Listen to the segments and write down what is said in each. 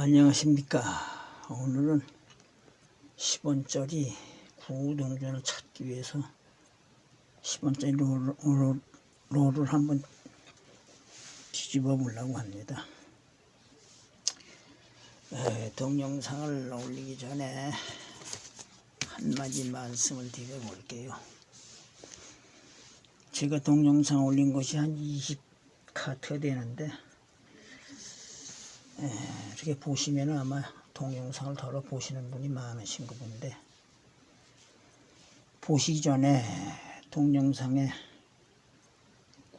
안녕하십니까. 오늘은 10원짜리 구동전을 찾기 위해서 10원짜리 롤, 롤, 롤을 한번 뒤집어 보려고 합니다. 에, 동영상을 올리기 전에 한마디 말씀을 드려 볼게요. 제가 동영상 올린 것이 한 20카트 되는데 이렇게 보시면 아마 동영상을 덜어 보시는 분이 많으신 것 같은데 보시기 전에 동영상에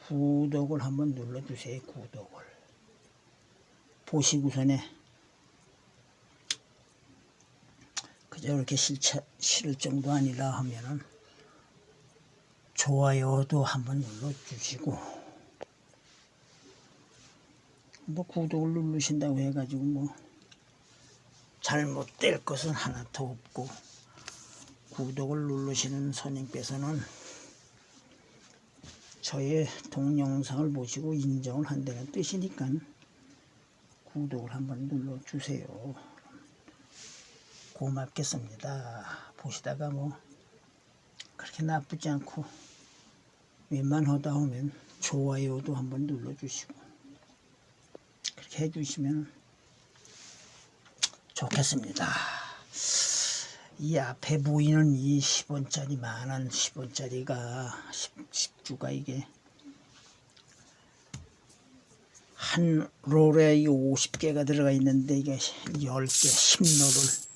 구독을 한번 눌러주세요 구독을. 보시고선에 그저 이렇게 싫자, 싫을 정도 아니라 하면은 좋아요도 한번 눌러주시고 뭐 구독을 누르신다고 해가지고 뭐 잘못될 것은 하나도 없고 구독을 누르시는 손님께서는 저의 동영상을 보시고 인정을 한다는 뜻이니까 구독을 한번 눌러주세요. 고맙겠습니다. 보시다가 뭐 그렇게 나쁘지 않고 웬만하다 하면 좋아요도 한번 눌러주시고 그렇게 해주시면 좋겠습니다. 이 앞에 보이는 이 10원짜리 만원 10원짜리가 10, 주가 이게 한 롤에 50개가 들어가 있는데 이게 10개 10롤을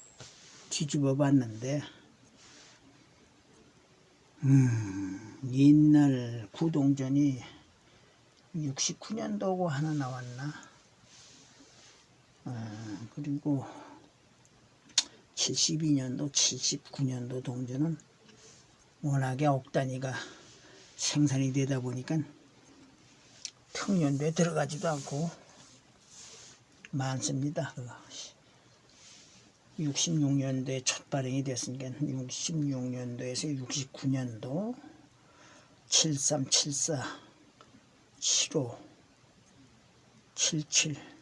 뒤집어 봤는데 음 옛날 구동전이 69년도고 하나 나왔나 아, 그리고 72년도, 79년도 동전은 워낙에 억단위가 생산이 되다 보니까 평년도에 들어가지도 않고 많습니다. 66년도에 첫 발행이 됐으니까 66년도에서 69년도 7374 75 77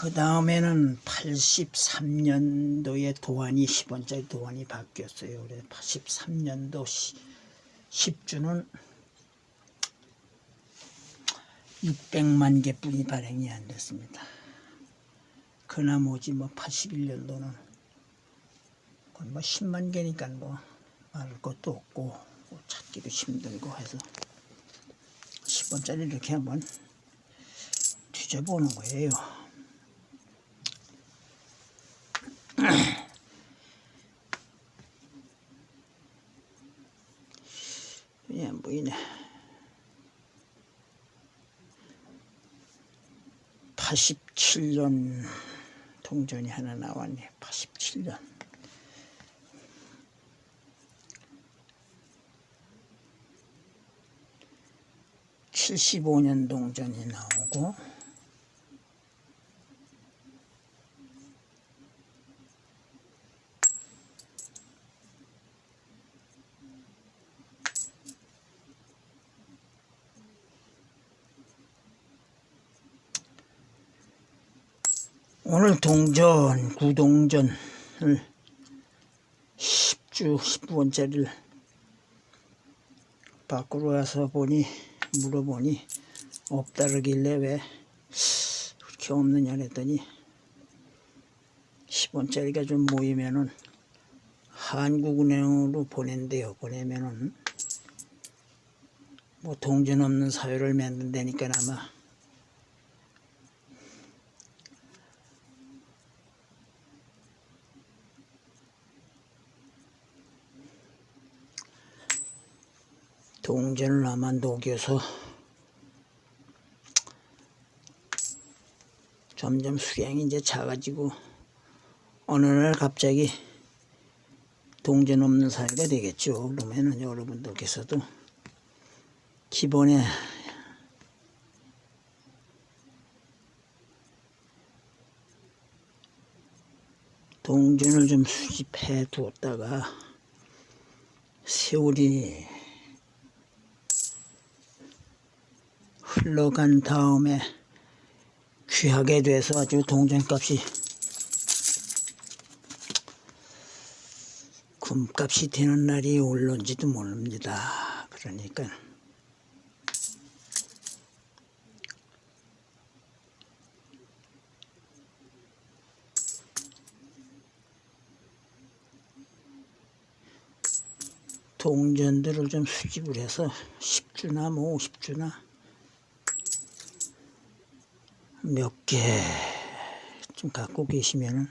그 다음에는 83년도에 도안이 10원짜리 도안이 바뀌었어요. 그래서 83년도 10 주는 600만 개뿐이 발행이 안 됐습니다. 그 나머지 뭐 81년도는 거의 뭐 10만 개니까 뭐 말할 것도 없고 뭐 찾기도 힘들고 해서 10원짜리 이렇게 한번 뒤져보는 거예요. 예, 안 보이네. 87년 동전이 하나 나왔네. 87년. 칠십년 동전이 나오고 오늘 동전, 구동전을 10주, 10원짜리를 밖으로 와서 보니, 물어보니, 없다르길래 왜 그렇게 없느냐 그랬더니 10원짜리가 좀 모이면은 한국은행으로 보낸대요. 보내면은 뭐 동전 없는 사회를 만든다니까 아마 동전을 아마 녹여서 점점 수량이 이제 작아지고 어느 날 갑자기 동전 없는 사회가 되겠죠. 그러면은 여러분들께서도 기본에 동전을 좀 수집해 두었다가 세월이 흘러간 다음에 귀하게 돼서 아주 동전값이 금값이 되는 날이 올런지도 모릅니다. 그러니까 동전들을 좀 수집을 해서 10주나 뭐 50주나 몇 개 좀 갖고 계시면은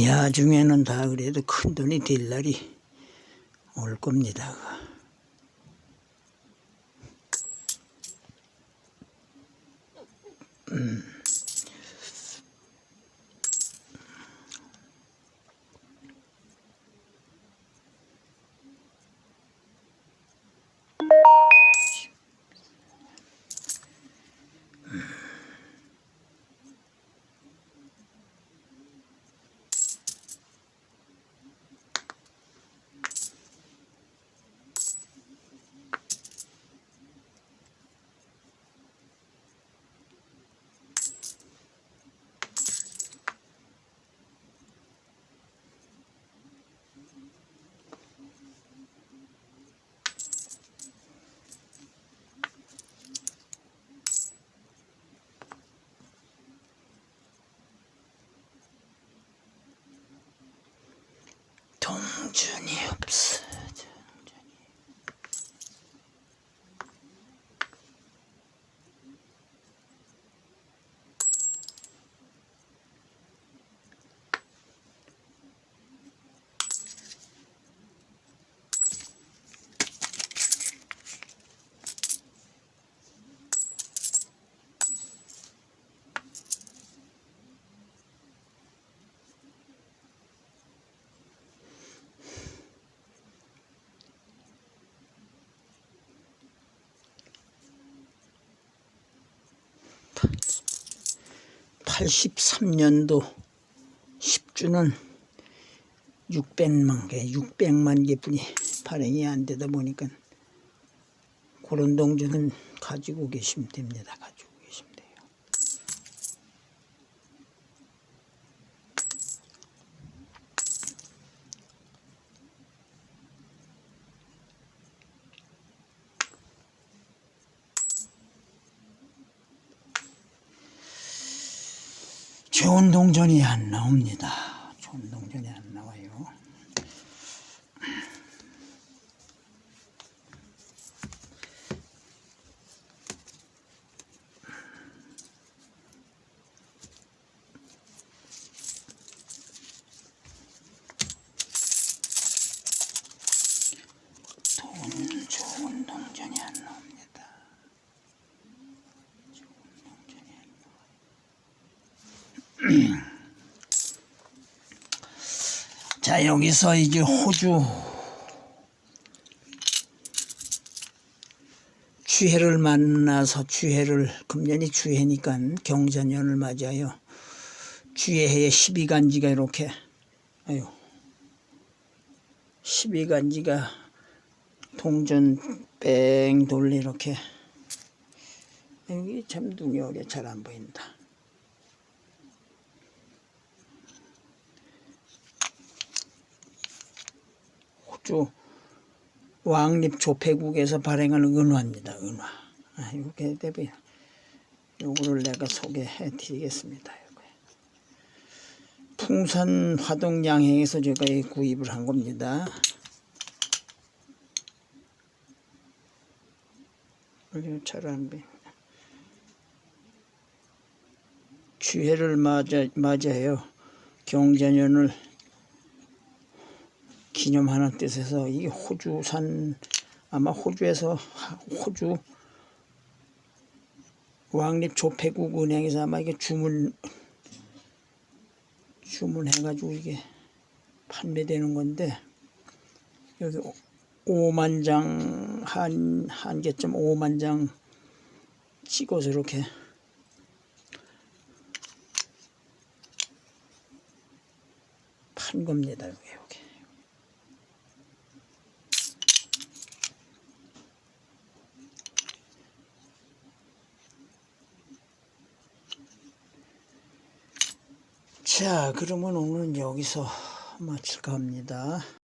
야중에는 다 그래도 큰 돈이 될 날이 올 겁니다. 동전이 없어. 팔십삼 년도 10주는 600만 개, 600만 개뿐이 발행이 안 되다 보니까 그런 동전은 가지고 계시면 됩니다. 가지고 계시면 돼요. 좋은 동전이 안 나옵니다. 좋은 동전이 안 나와요. 돈 좋은 동전이 안 나옵니다. 좋은 동전이 안 자 여기서 이제 호주 주해를 만나서 주해를 금년이 주해니까 경자년을 맞아요. 주해에 12간지가 이렇게 아유 12간지가 동전 뺑 돌리 이렇게 여기 참 눈이 어려 잘 안 보인다. 호주 왕립 조폐국에서 발행하는 은화입니다. 은화. 아, 이렇게 대비 요거를 내가 소개해 드리겠습니다. 풍산 화동 양행에서 제가 이 구입을 한 겁니다. 잘안 보. 주해를 맞아 맞아요. 경자년을 기념하는 뜻에서 이 호주산 아마 호주에서 호주 왕립 조폐국 은행에서 아마 이게 주문 주문해가지고 이게 판매되는 건데 여기 5만 장 한 한 개점 5만 장 찍어서 이렇게 판 겁니다. 여기 여기. 자, 그러면 오늘은 여기서 마칠까 합니다.